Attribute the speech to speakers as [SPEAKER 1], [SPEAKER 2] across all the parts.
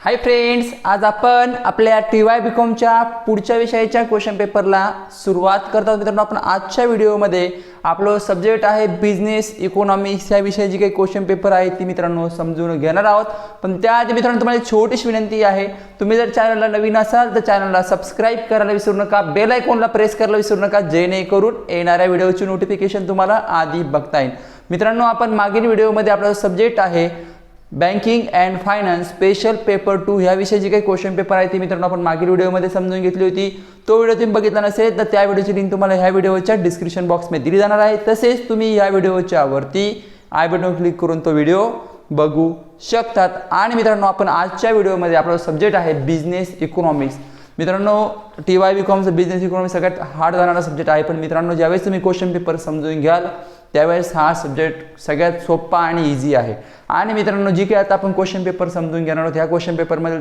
[SPEAKER 1] Hi friends आज आपण आपल्या टी वाय बी कॉमच्या पुढच्या विषयाच्या क्वेश्चन पेपरला सुरुवात करतात मित्रांनो आपण आजच्या व्हिडिओमध्ये आपलं सब्जेक्ट आहे बिझनेस इकॉनॉमिक्स या विषयाची काही क्वेश्चन पेपर आहे ती मित्रांनो समजून घेणार आहोत. पण त्याआधी मित्रांनो तुम्हाला छोटीशी विनंती आहे. तुम्ही जर चॅनलला नवीन असाल तर चॅनलला सबस्क्राईब करायला विसरू नका. बेल आयकॉनला प्रेस करायला विसरू नका जेणेकरून येणाऱ्या व्हिडिओची नोटिफिकेशन तुम्हाला आधी बघता येईल. मित्रांनो आपण मागील व्हिडिओमध्ये आपला सब्जेक्ट आहे banking and finance special paper two ह्या विषयी जे काही क्वेश्चन पेपर आहे ती मित्रांनो आपण मागील व्हिडिओमध्ये समजून घेतली होती. तो व्हिडिओ तुम्ही बघितला नसेल तर त्या व्हिडिओची लिंक तुम्हाला ह्या व्हिडिओच्या डिस्क्रिप्शन बॉक्समध्ये दिली जाणार आहे. तसेच तुम्ही या व्हिडिओच्या वरती आय बटन क्लिक करून तो व्हिडिओ बघू शकतात. आणि मित्रांनो आपण आजच्या व्हिडिओमध्ये आपला सब्जेक्ट आहे बिझनेस इकॉनॉमिक्स मित्रांनो टी वाय बी कॉमचं बिझनेस इकॉनॉमिक्स सगळ्यात हार्ड जाणारा सब्जेक्ट आहे पण मित्रांनो ज्यावेळेस तुम्ही क्वेश्चन पेपर समजून घ्याल त्यावेळेस हा सब्जेक्ट सगळ्यात सोपा आणि इझी आहे. आणि मित्रांनो जी काही आता आपण क्वेश्चन पेपर समजून घेणार आहोत ह्या क्वेश्चन पेपरमध्ये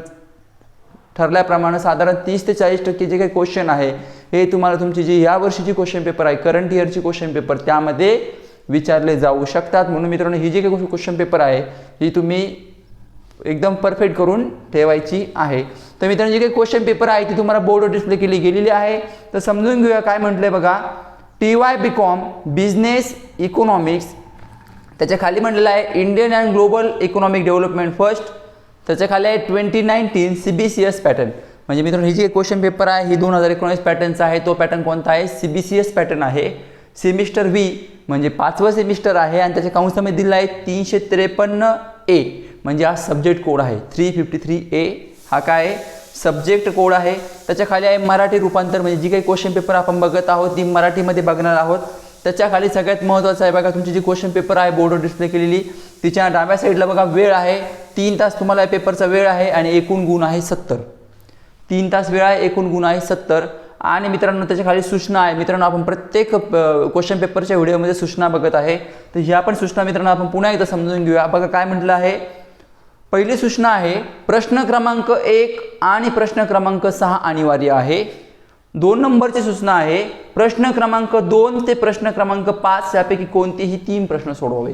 [SPEAKER 1] ठरल्याप्रमाणे साधारण तीस ते चाळीस टक्के जे काही क्वेश्चन आहे हे तुम्हाला तुमची जी या वर्षीची क्वेश्चन पेपर आहे करंट इयरची क्वेश्चन पेपर त्यामध्ये विचारले जाऊ शकतात. म्हणून मित्रांनो ही जी काही क्वेश्चन पेपर आहे ही तुम्ही एकदम परफेक्ट करून ठेवायची आहे. तर मित्रांनो जी काही क्वेश्चन पेपर आहे ती तुम्हाला बोर्ड डिस्प्ले केली गेलेली आहे. तर समजून घेऊया काय म्हटलंय बघा. T Y B com business economics त्याच्याखाली म्हटलेलं आहे Indian and global economic development first त्याच्याखाली आहे twenty nineteen C B C S pattern म्हणजे मित्रांनो ही जी क्वेश्चन पेपर आहे ही दोन हजार एकोणीस पॅटर्नचा आहे तो पॅटर्न कोणता आहे? C B C S pattern आहे. सेमिस्टर व्ही म्हणजे पाचवं सेमिस्टर आहे आणि त्याच्या काउन्समध्ये दिलं आहे तीनशे त्रेपन्न ए म्हणजे हा सब्जेक्ट कोड आहे. थ्री फिफ्टी थ्री ए हा काय आहे? सब्जेक्ट कोड आहे. त्याच्याखाली आहे मराठी रूपांतर म्हणजे जी काही क्वेश्चन पेपर आपण बघत आहोत ती मराठीमध्ये बघणार आहोत. त्याच्याखाली सगळ्यात महत्त्वाचं आहे बघा तुमची जी क्वेश्चन पेपर आहे बोर्डवर डिस्प्ले केलेली तिच्या डाव्या साईडला बघा वेळ आहे. तीन तास तुम्हाला या पेपरचा वेळ आहे आणि एकूण गुण आहे सत्तर. तीन तास वेळ आहे एकूण गुण आहे सत्तर. आणि मित्रांनो त्याच्याखाली सूचना आहे. मित्रांनो आपण प्रत्येक क्वेश्चन पेपरच्या व्हिडिओमध्ये सूचना बघत आहे. तर ह्या पण सूचना मित्रांनो आपण पुन्हा एकदा समजून घेऊया. बघा काय म्हटलं आहे? पहिली सूचना आहे प्रश्न क्रमांक एक आणि प्रश्न क्रमांक सहा अनिवार्य आहे. दोन नंबरची सूचना आहे प्रश्न क्रमांक दोन ते प्रश्न क्रमांक पाच यापैकी कोणतेही तीन प्रश्न सोडवावे.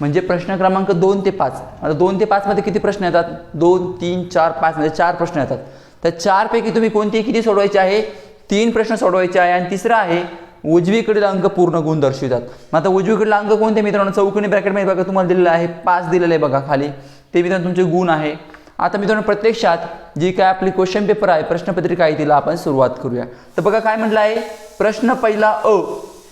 [SPEAKER 1] म्हणजे प्रश्न क्रमांक दोन ते पाच. आता दोन ते पाचमध्ये किती प्रश्न येतात? दोन तीन चार पाच म्हणजे चार प्रश्न येतात. तर चारपैकी तुम्ही कोणतेही किती सोडवायचे आहे? तीन प्रश्न सोडवायचे आहे आणि तिसरा आहे उजवीकडील अंक पूर्ण गुण दर्शवितात. मग आता उजवीकडील अंक कोणते मित्रांनो? चौकणी ब्रॅकेटमध्ये बघा तुम्हाला दिलेलं आहे पाच दिलेलं आहे बघा खाली. ते मित्रांनो तुमचे गुण आहे. आता मित्रांनो प्रत्यक्षात जी काय आपली क्वेश्चन पेपर आहे प्रश्नपत्रिका आहे तिला आपण सुरुवात करूया. तर बघा काय म्हटलं आहे? प्रश्न पहिला अ.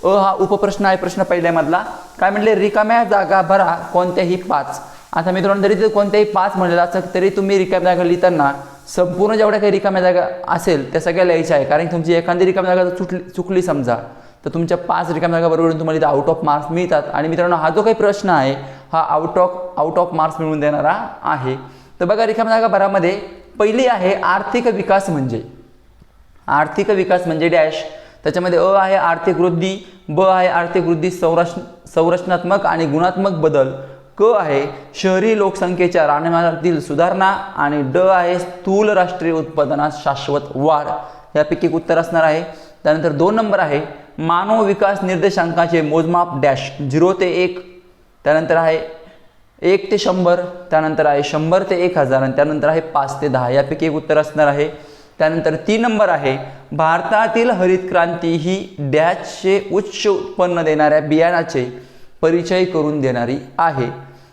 [SPEAKER 1] अ हा उपप्रश्न आहे प्रश्न पहिल्यामधला. काय म्हटले? रिकाम्या जागा भरा कोणत्याही पाच. आता मित्रांनो जरी ते कोणत्याही पाच म्हणलेलं असं तरी तुम्ही रिकाम्या जागा लिहिताना संपूर्ण जेवढ्या काही रिकाम्या जागा असेल त्या सगळ्या लिहायच्या आहे. कारण तुमची एखादी रिकाम्या जागा चुकली चुकली समजा तर तुमच्या पाच रिकाम्या जागा बरोबर तुम्हाला इथं आउट ऑफ मार्क्स मिळतात. आणि मित्रांनो हा जो काही प्रश्न आहे हा out of out of marks मिळवून देणारा आहे. तर बघा रिकाम्या जागा भरामध्ये पहिली आहे आर्थिक विकास म्हणजे. आर्थिक विकास म्हणजे डॅश. त्याच्यामध्ये अ आहे आर्थिक वृद्धी ब आहे आर्थिक वृद्धी संरच संरचनात्मक आणि गुणात्मक बदल. क आहे शहरी लोकसंख्येच्या राहणीमानातील सुधारणा आणि ड आहे स्थूल राष्ट्रीय उत्पादनात शाश्वत वाढ. यापैकी एक उत्तर असणार आहे. त्यानंतर दोन नंबर आहे मानव विकास निर्देशांकाचे मोजमाप डॅश. झिरो ते एक. त्यानंतर आहे एक ते शंभर त्यानंतर आहे शंभर ते एक हजार आणि त्यानंतर आहे पाच ते दहा. यापैकी एक उत्तर असणार आहे. त्यानंतर तीन नंबर आहे. भारतातील हरित क्रांती ही डॅशचे उच्च उत्पन्न देणाऱ्या बियाणाचे परिचय करून देणारी आहे.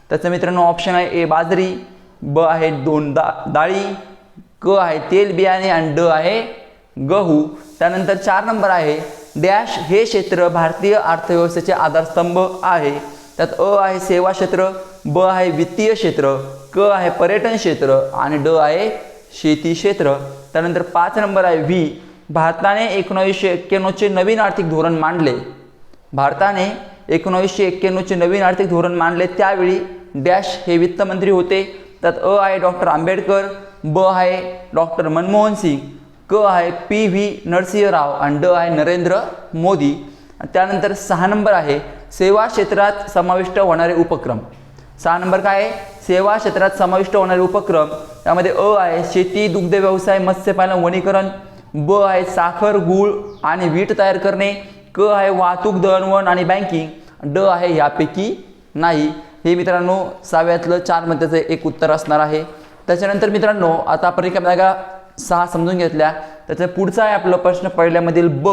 [SPEAKER 1] त्याचं मित्रांनो ऑप्शन आहे ए बाजरी ब आहे दोन दा डाळी क आहे तेल बियाणे आणि ड आहे गहू. त्यानंतर चार नंबर आहे. डॅश हे क्षेत्र भारतीय अर्थव्यवस्थेचे आधारस्तंभ आहे. त्यात अ आहे सेवा क्षेत्र ब आहे वित्तीय क्षेत्र क आहे पर्यटन क्षेत्र आणि ड आहे शेती क्षेत्र. त्यानंतर पाच नंबर आहे व्ही. भारताने एकोणावीसशे एक्क्याण्णवचे नवीन आर्थिक धोरण मांडले. भारताने एकोणावीसशे एक्क्याण्णवचे नवीन आर्थिक धोरण मांडले त्यावेळी डॅश हे वित्तमंत्री होते. त्यात अ आहे डॉक्टर आंबेडकर ब आहे डॉक्टर मनमोहन सिंग क आहे पी व्ही नरसिंह राव आणि ड आहे नरेंद्र मोदी. त्यानंतर सहा नंबर आहे सेवा क्षेत्रात समाविष्ट होणारे उपक्रम. सहा नंबर काय आहे? सेवा क्षेत्रात समाविष्ट होणारे उपक्रम त्यामध्ये अ आहे शेती दुग्ध व्यवसाय मत्स्यपालन वनीकरण ब आहे साखर गूळ आणि वीट तयार करणे क आहे वाहतूक दळणवळण आणि बँकिंग ड आहे यापैकी नाही. हे मित्रांनो सहाव्यातलं चार मध्याचं एक उत्तर असणार आहे. त्याच्यानंतर मित्रांनो आता आपण रिकाम्या जागा सहा समजून घेतल्या. त्याच्या पुढचा आहे आपलं प्रश्न पहिल्यामधील ब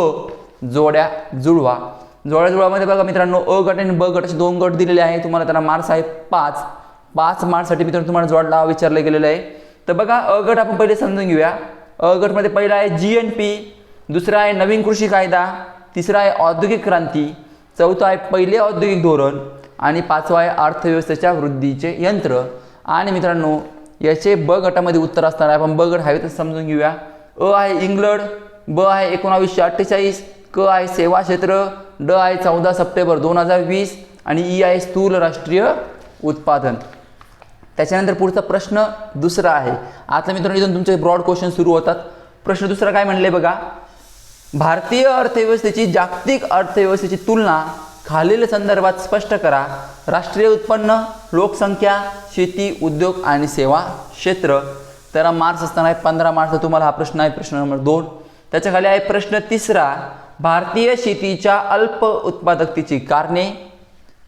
[SPEAKER 1] जोड्या जुळवा. जवळजवळामध्ये बघा मित्रांनो अ गट आणि ब गट असे दोन गट दिलेले आहे तुम्हाला त्यांना मार्क्स आहे पाच. पाच मार्क्ससाठी मित्रांनो तुम्हाला जोडला विचारलं गेलेलं आहे. तर बघा अ गट आपण पहिले समजून घेऊया. अ गटमध्ये पहिला आहे जी एन पी दुसरा आहे नवीन कृषी कायदा तिसरा आहे औद्योगिक क्रांती चौथा आहे पहिले औद्योगिक धोरण आणि पाचवा आहे अर्थव्यवस्थेच्या वृद्धीचे यंत्र. आणि मित्रांनो याचे ब गटामध्ये उत्तर असणार आहे. आपण ब गट हवे तर समजून घेऊया. अ आहे इंग्लंड ब आहे एकोणावीसशे अठ्ठेचाळीस क आहे सेवा क्षेत्र ड आहे चौदा सप्टेंबर दोन हजार वीस आणि ई आहे स्थूल राष्ट्रीय उत्पादन. त्याच्यानंतर पुढचा प्रश्न दुसरा आहे. आता मित्रांनो इथून तुमचे ब्रॉड क्वेश्चन सुरू होतात. प्रश्न दुसरा काय म्हणले बघा? भारतीय अर्थव्यवस्थेची जागतिक अर्थव्यवस्थेची तुलना खालील संदर्भात स्पष्ट करा. राष्ट्रीय उत्पन्न लोकसंख्या शेती उद्योग आणि सेवा क्षेत्र. तेरा मार्च असताना आहे पंधरा मार्च. तुम्हाला हा प्रश्न आहे प्रश्न नंबर दोन. त्याच्याखाली आहे प्रश्न तिसरा. भारतीय शेतीच्या अल्प उत्पादकतेची कारणे.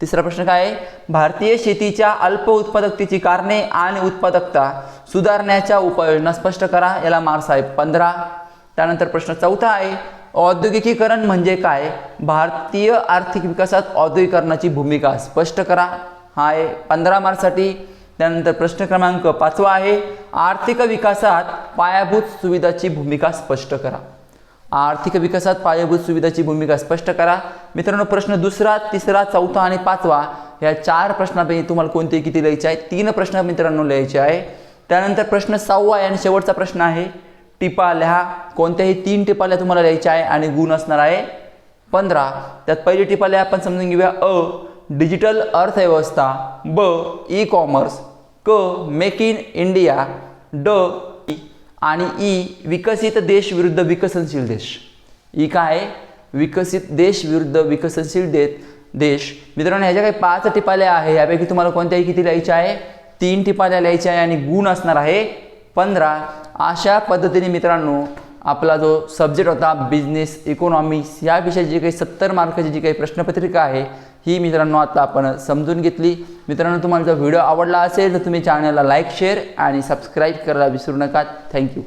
[SPEAKER 1] तिसरा प्रश्न काय आहे? भारतीय शेतीच्या अल्प उत्पादकतेची कारणे आणि उत्पादकता सुधारण्याच्या उपाययोजना स्पष्ट करा. याला मार्क्स आहे पंधरा. त्यानंतर प्रश्न चौथा आहे औद्योगिकीकरण म्हणजे काय? भारतीय आर्थिक विकासात औद्योगिकरणाची भूमिका स्पष्ट करा. हा आहे पंधरा मार्कसाठी त्यानंतर प्रश्न क्रमांक पाचवा आहे आर्थिक विकासात पायाभूत सुविधाची भूमिका स्पष्ट करा. आर्थिक विकासात पायाभूत सुविधाची भूमिका स्पष्ट करा. मित्रांनो प्रश्न दुसरा तिसरा चौथा आणि पाचवा या चार प्रश्नापैकी तुम्हाला कोणते किती लिहायचे आहे? तीन प्रश्न मित्रांनो लिहायचे आहे. त्यानंतर प्रश्न सहावा आणि शेवटचा प्रश्न आहे. टिपा लिहा. कोणत्याही तीन टिपाल्या तुम्हाला लिहायच्या आहे आणि गुण असणार आहे. पंधरा त्यात पहिली टिपा लिहा. आपण समजून घेऊया. अ डिजिटल अर्थव्यवस्था. ब ई कॉमर्स क मेक इन इंडिया. ड आणि ई विकसित देश विरुद्ध विकसनशील देश. ई काय? आहे? विकसित देश विरुद्ध विकसनशील दे देश. मित्रांनो ह्याच्या काही पाच टिपाल्या आहे यापैकी तुम्हाला कोणत्याही किती लिहायच्या आहे? तीन टिपाल्या लिहायच्या आहे आणि गुण असणार आहे पंधरा. अशा पद्धतीने मित्रांनो आपला जो सब्जेक्ट होता बिझनेस इकॉनॉमिक्स या विषयाची जी काही सत्तर मार्काची जी काही प्रश्नपत्रिका आहे ही मित्रांनो आता आपण समजून घेतली. मित्रांनो तुम्हाला जर व्हिडिओ आवडला असेल तर तुम्ही चॅनलला लाईक शेअर आणि सबस्क्राईब करायला विसरू नका. थँक्यू